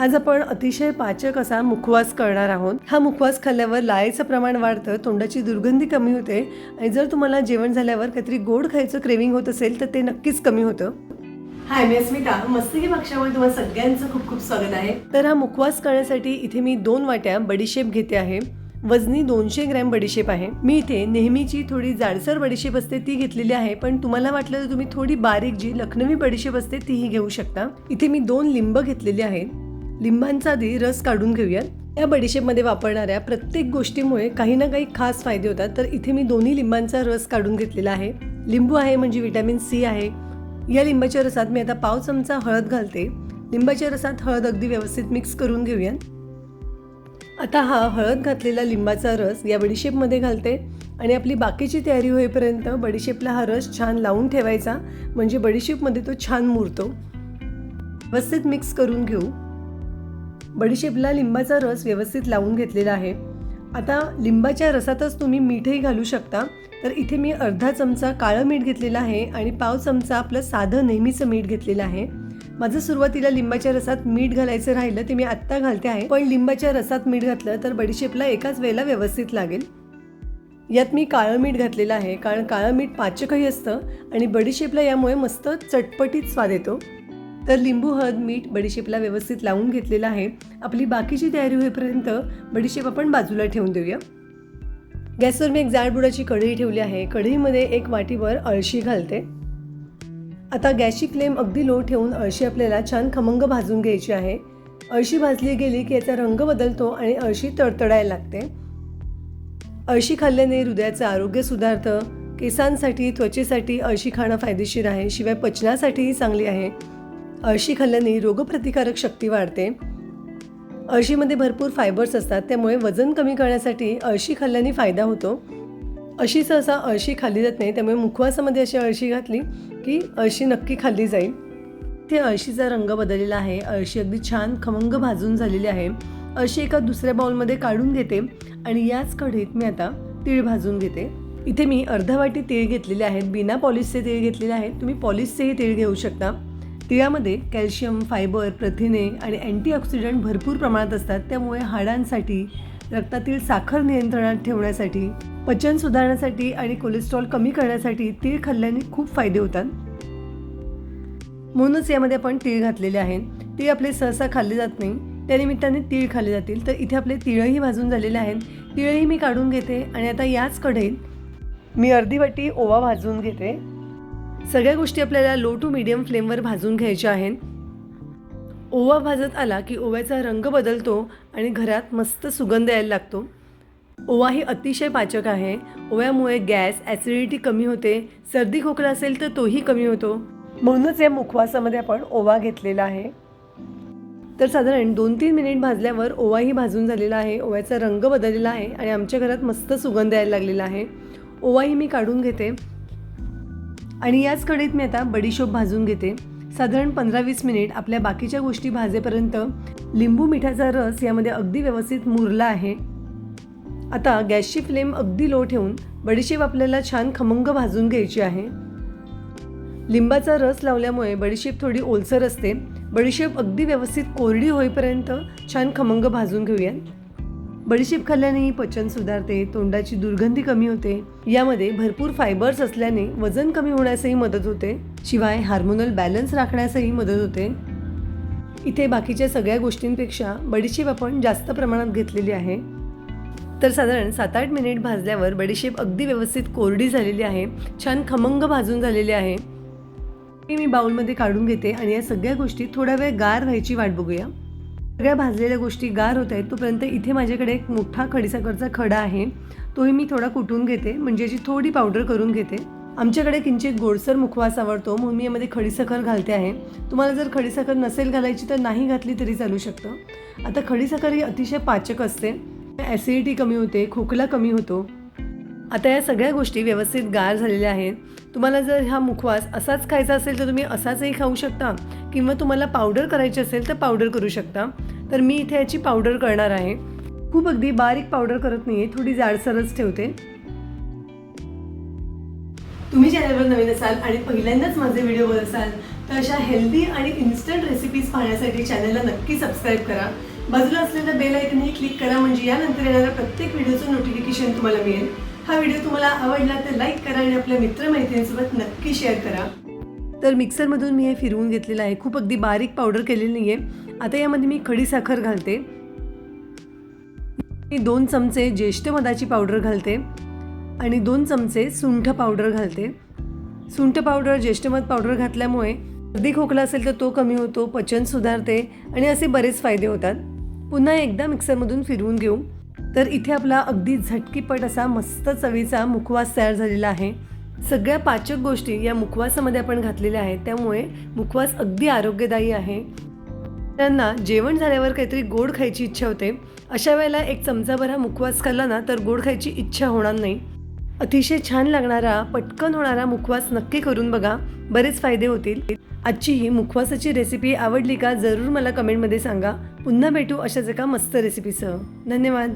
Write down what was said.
आज आपण अतिशय पाचक असा मुखवास करणार आहोत. हा मुखवास खाल्ल्यावर लाळेचं प्रमाण वाढतं तोंडाची दुर्गंधी कमी होते आणि जर तुम्हाला जेवण झाल्यावर काहीतरी गोड खायचं क्रेविंग होत असेल तर ते नक्कीच कमी होतं. हाय मी अस्मिता. मस्तिकी पक्षामध्ये तुम्हाला सगळ्यांचं खूप खूप स्वागत आहे. तर हा मुखवास करण्यासाठी इथे मी दोन वाट्या बडीशेप घेते आहे. वजनी दोनशे ग्रॅम बडीशेप आहे. मी इथे नेहमीची थोडी जाडसर बडीशेप असते ती घेतलेली आहे पण तुम्हाला वाटलं तर तुम्ही थोडी बारीक जी लखनवी बडीशेप असते तीही घेऊ शकता. इथे मी दोन लिंब घेतलेली आहेत. लिंबांचा आधी रस काढून घेऊयात. या बडीशेपमध्ये वापरणाऱ्या प्रत्येक गोष्टीमुळे काही ना काही खास फायदे होतात. तर इथे मी दोन्ही लिंबांचा रस काढून घेतलेला आहे. लिंबू आहे म्हणजे विटॅमिन सी आहे. या लिंबाच्या रसात मी आता पाव चमचा हळद घालते. लिंबाच्या रसात हळद अगदी व्यवस्थित मिक्स करून घेऊयात. आता हा हळद घातलेला लिंबाचा रस या बडीशेपमध्ये घालते. आणि आपली बाकीची तयारी होईपर्यंत बडीशेपला हा रस छान लावून ठेवायचा. म्हणजे बडीशेपमध्ये तो छान मुरतो. व्यवस्थित मिक्स करून घेऊ. बडीशेपला लिंबाचा रस व्यवस्थित लावून घेतलेला आहे. आता लिंबाच्या रसातच तुम्ही मीठही घालू शकता. तर इथे मी अर्धा चमचा काळं मीठ घेतलेलं आहे आणि पाव चमचा आपलं साधं नेहमीचं मीठ घेतलेलं आहे. माझं सुरुवातीला लिंबाच्या रसात मीठ घालायचं राहिलं ते मी आत्ता घालते आहे. पण लिंबाच्या रसात मीठ घातलं तर बडीशेपला एकाच वेळेला व्यवस्थित लागेल. यात मी काळं मीठ घातलेलं आहे. कारण काळं मीठ पाचकही असतं आणि बडीशेपला यामुळे मस्त चटपटीत स्वाद येतो. तर लिंबू हळद मीठ बडीशेपला व्यवस्थित लावून घेतलेलं आहे. आपली बाकीची तयारी होईपर्यंत बडीशेप आपण बाजूला ठेवून देऊया. गॅसवर मी एक जाड बुडाची कढई ठेवली आहे. कढईमध्ये एक वाटीवर अळशी घालते. आता गॅसची फ्लेम अगदी लो ठेवून अळशी आपल्याला छान खमंग भाजून घ्यायची आहे. अळशी भाजली गेली की याचा रंग बदलतो आणि अळशी तडतडायला लागते. अळशी खाल्ल्याने हृदयाचं आरोग्य सुधारतं. केसांसाठी त्वचेसाठी अळशी खाणं फायदेशीर आहे. शिवाय पचनासाठीही चांगली आहे. अळशी खाल्ल्याने रोगप्रतिकारक शक्ती वाढते. अळशीमध्ये भरपूर फायबर्स असतात त्यामुळे वजन कमी करण्यासाठी अळशी खाल्ल्याने फायदा होतो. अशी सहसा अळशी खाल्ली जात नाही त्यामुळे मुखवासामध्ये अशी अळशी घातली की अळशी नक्की खाल्ली जाईल. ते अळशीचा रंग बदललेला आहे अळशी अगदी छान खमंग भाजून झालेली आहे. अळशी एका दुसऱ्या बाउलमध्ये काढून घेते आणि याच कढईत मी आता तीळ भाजून घेते. इथे मी अर्धा वाटी तीळ घेतलेले आहेत बिना पॉलिशचे तीळ घेतलेले आहेत. तुम्ही पॉलिशचेही तीळ घेऊ शकता. तिळामध्ये कॅल्शियम फायबर प्रथिने आणि अँटीऑक्सिडंट भरपूर प्रमाणात असतात. त्यामुळे हाडांसाठी रक्तातील साखर नियंत्रणात ठेवण्यासाठी पचन सुधारण्यासाठी आणि कोलेस्ट्रॉल कमी करण्यासाठी तीळ खाल्ल्याने खूप फायदे होतात. म्हणूनच यामध्ये आपण तीळ घातलेले आहेत तीळ आपले सहसा खाल्ले जात नाही. त्यानिमित्ताने तीळ खाल्ले जातील. तर इथे आपले तिळही भाजून झालेले आहेत. तिळही मी काढून घेते आणि आता याच कढईत मी अर्धी वाटी ओवा भाजून घेते. सगळ्या गोष्टी आपल्याला लो टू मिडियम फ्लेमवर भाजून घ्यायच्या आहेत. ओवा भाजत आला की ओव्याचा रंग बदलतो आणि घरात मस्त सुगंध यायला लागतो. ओवा ही अतिशय पाचक आहे. ओव्यामुळे गॅस ॲसिडिटी कमी होते. सर्दी खोकला असेल तर तोही कमी होतो. म्हणूनच या मुखवासामध्ये आपण ओवा घेतलेला आहे. तर साधारण दोन तीन मिनिट भाजल्यावर ओवाही भाजून झालेला आहे. ओव्याचा रंग बदललेला आहे आणि आमच्या घरात मस्त सुगंध यायला लागलेला आहे. ओवाही मी काढून घेते. आणि याच कढईत मी आता बडीशोप भाजून घेते. साधारण पंधरा वीस मिनिट आपल्या बाकीच्या गोष्टी भाजेपर्यंत लिंबू मिठाचा रस यामध्ये अगदी व्यवस्थित मुरला आहे. आता गॅसची फ्लेम अगदी लो ठेवून बडीशेप आपल्याला छान खमंग भाजून घ्यायची आहे. लिंबाचा रस लावल्यामुळे बडीशेप थोडी ओलसर असते. बडीशेप अगदी व्यवस्थित कोरडी होईपर्यंत छान खमंग भाजून घेऊयात. बडीशेप खाल्ल्याने पचन सुधारते तोंडाची दुर्गंधी कमी होते. यामध्ये भरपूर फायबर्स असल्याने वजन कमी होण्यासही मदत होते. शिवाय हार्मोनल बॅलन्स राखण्यासही मदत होते. इथे बाकीच्या सगळ्या गोष्टींपेक्षा बडीशेप आपण जास्त प्रमाणात घेतलेली आहे. तर साधारण सात आठ मिनिट भाजल्यावर बडीशेप अगदी व्यवस्थित कोरडी झालेली आहे. छान खमंग भाजून झालेली आहे. मी बाउलमध्ये काढून घेते आणि या सगळ्या गोष्टी थोडा वेळ गार व्हायची वाट बघूया. सगळ्या भाजलेल्या गोष्टी गार होत आहेत तोपर्यंत इथे माझ्याकडे एक मोठा खडीसाखरचा खडा आहे. तोही मी थोडा कुटून घेते? म्हणजे याची थोडी पावडर करून घेते. आमच्याकडे किंचित गोडसर मुखवास आवडतो म्हणून मी यामध्ये खडीसाखर घालते आहे. तुम्हाला जर खडीसाखर नसेल घालायची तर नाही घातली तरी चालू शकतं. आता खडीसाखर ही अतिशय पाचक असते. ॲसिडिटी कमी होते खोकला कमी होतो. आता या सगळ्या गोष्टी व्यवस्थित गार झालेल्या आहेत. तुम्हाला जर हा मुखवास असाच खायचा असेल तर तुम्ही असाचही खाऊ शकता. किंवा तुम्हाला पावडर करायची असेल तर पावडर करू शकता. तर मी इथे याची पावडर करणार आहे. खूप अगदी बारीक पावडर करत नाही आहे थोडी जाडसरच ठेवते. तुम्ही चॅनलवर नवीन असाल आणि पहिल्यांदाच माझे व्हिडिओ बघत असाल तर अशा हेल्दी आणि इन्स्टंट रेसिपीज पाहण्यासाठी चॅनलला नक्की सबस्क्राईब करा. बाजूला असलेल्या बेल आयकनही क्लिक करा म्हणजे यानंतर येणाऱ्या प्रत्येक व्हिडिओचं नोटिफिकेशन तुम्हाला मिळेल. हा व्हिडिओ तुम्हाला आवडला तर लाईक करा आणि आपल्या मित्रमैत्रिणींसोबत नक्की शेअर करा. तर मिक्सरमधून मी हे फिरवून घेतलेलं आहे. खूप अगदी बारीक पावडर केलेली नाही आहे आता यामध्ये मी खडीसाखर घालते. मी दोन चमचे ज्येष्ठ मधाची पावडर घालते आणि दोन चमचे सुंठ पावडर घालते. सुंठ पावडर ज्येष्ठमध पावडर घातल्यामुळे सर्दी खोकला असेल तर तो कमी होतो पचन सुधारते आणि असे बरेच फायदे होतात. पुन्हा एकदा मिक्सरमधून फिरवून घेऊ. तर इथे आपला अगदी झटकीपट असा मस्त चवीचा मुखवास तयार झालेला आहे. सगळ्या पाचक गोष्टी या मुखवासामध्ये आपण घातलेल्या आहेत त्यामुळे मुखवास अगदी आरोग्यदायी आहे. त्यांना जेवण झाल्यावर काहीतरी गोड खायची इच्छा होते. अशा वेळेला एक चमचाभर हा मुखवास खाल्ला ना तर गोड खायची इच्छा होणार नाही. अतिशय छान लागणारा पटकन होणारा मुखवास नक्की करून बघा. बरेच फायदे होतील. आजची ही मुखवासाची रेसिपी आवडली का जरूर मला कमेंटमध्ये सांगा. पुन्हा भेटू अशाच एका मस्त रेसिपीसह धन्यवाद.